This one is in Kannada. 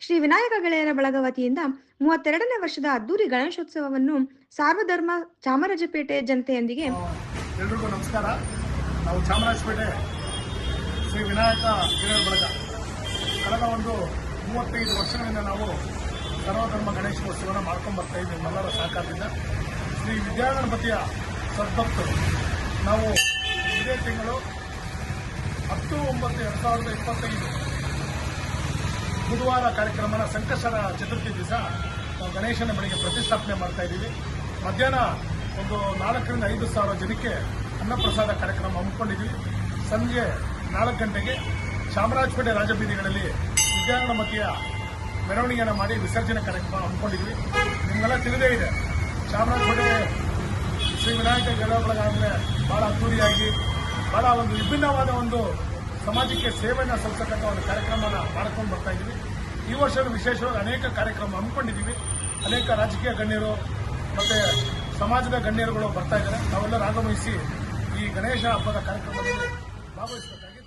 ಶ್ರೀ ವಿನಾಯಕ ಗೆಳೆಯರ ಬಳಗ ವತಿಯಿಂದ ಮೂವತ್ತೆರಡನೇ ವರ್ಷದ ಅದ್ದೂರಿ ಗಣೇಶೋತ್ಸವವನ್ನು ಸಾರ್ವಧರ್ಮ ಚಾಮರಾಜಪೇಟೆ ಜನತೆಯೊಂದಿಗೆ ಎಲ್ರಿಗೂ ನಮಸ್ಕಾರ. ನಾವು ಚಾಮರಾಜಪೇಟೆ ಶ್ರೀ ವಿನಾಯಕ ಗೆಳೆಯರ ಬಳಗ. ಕಳೆದ ಒಂದು ಮೂವತ್ತೈದು ವರ್ಷಗಳಿಂದ ನಾವು ಸರ್ವಧರ್ಮ ಗಣೇಶೋತ್ಸವನ ಮಾಡ್ಕೊಂಡು ಬರ್ತಾ ಇದ್ದೀವಿ ನಮ್ಮೆಲ್ಲರ ಸಹಕಾರದಿಂದ. ಶ್ರೀ ವಿದ್ಯಾಗಣಪತಿಯ ಸದ್ಭಕ್ತರು, ನಾವು ಇದೇ ತಿಂಗಳು ಹತ್ತು ಒಂಬತ್ತು ಎರಡು ಸಾವಿರದ ಇಪ್ಪತ್ತೈದು ಬುಧವಾರ ಕಾರ್ಯಕ್ರಮನ ಸಂಕಷ್ಟರ ಚತುರ್ಥಿ ದಿವಸ ನಾವು ಗಣೇಶನ ಮನೆಗೆ ಪ್ರತಿಷ್ಠಾಪನೆ ಮಾಡ್ತಾ ಇದ್ದೀವಿ. ಮಧ್ಯಾಹ್ನ ಒಂದು ನಾಲ್ಕರಿಂದ ಐದು ಸಾವಿರ ಜನಕ್ಕೆ ಅನ್ನಪ್ರಸಾದ ಕಾರ್ಯಕ್ರಮ ಹಮ್ಮಿಕೊಂಡಿದ್ವಿ ಸಂಜೆ ನಾಲ್ಕು ಗಂಟೆಗೆ ಚಾಮರಾಜಪೇಟೆ ರಾಜಬೀದಿಗಳಲ್ಲಿ ವಿದ್ಯಾಗಣಮತಿಯ ಮೆರವಣಿಗೆಯನ್ನು ಮಾಡಿ ವಿಸರ್ಜನೆ ಕಾರ್ಯಕ್ರಮ ಹಮ್ಮಿಕೊಂಡಿದ್ವಿ ನಿಮಗೆಲ್ಲ ತಿಳಿದೇ ಇದೆ. ಚಾಮರಾಜಪೇಟೆ ಶ್ರೀ ವಿನಾಯಕ ಗೆಲುವುಗಳಾಗ ಬಹಳ ಅದ್ದೂರಿಯಾಗಿ ಭಾಳ ಒಂದು ವಿಭಿನ್ನವಾದ ಒಂದು ಸಮಾಜಕ್ಕೆ ಸೇವೆಯನ್ನು ಸಲ್ಲಿಸತಕ್ಕಂಥ ಒಂದು ಕಾರ್ಯಕ್ರಮನ ಮಾಡ್ಕೊಂಡು ಬರ್ತಾ ಇದ್ದೀವಿ. ಈ ವರ್ಷದ ವಿಶೇಷವಾಗಿ ಅನೇಕ ಕಾರ್ಯಕ್ರಮ ಹಮ್ಮಿಕೊಂಡಿದ್ದೀವಿ. ಅನೇಕ ರಾಜಕೀಯ ಗಣ್ಯರು ಮತ್ತು ಸಮಾಜದ ಗಣ್ಯರುಗಳು ಬರ್ತಾ ಇದ್ದಾರೆ. ನಾವೆಲ್ಲರೂ ಆಗಮಿಸಿ ಈ ಗಣೇಶ ಹಬ್ಬದ ಕಾರ್ಯಕ್ರಮದಲ್ಲಿ ಭಾಗವಹಿಸಬೇಕಾಗಿ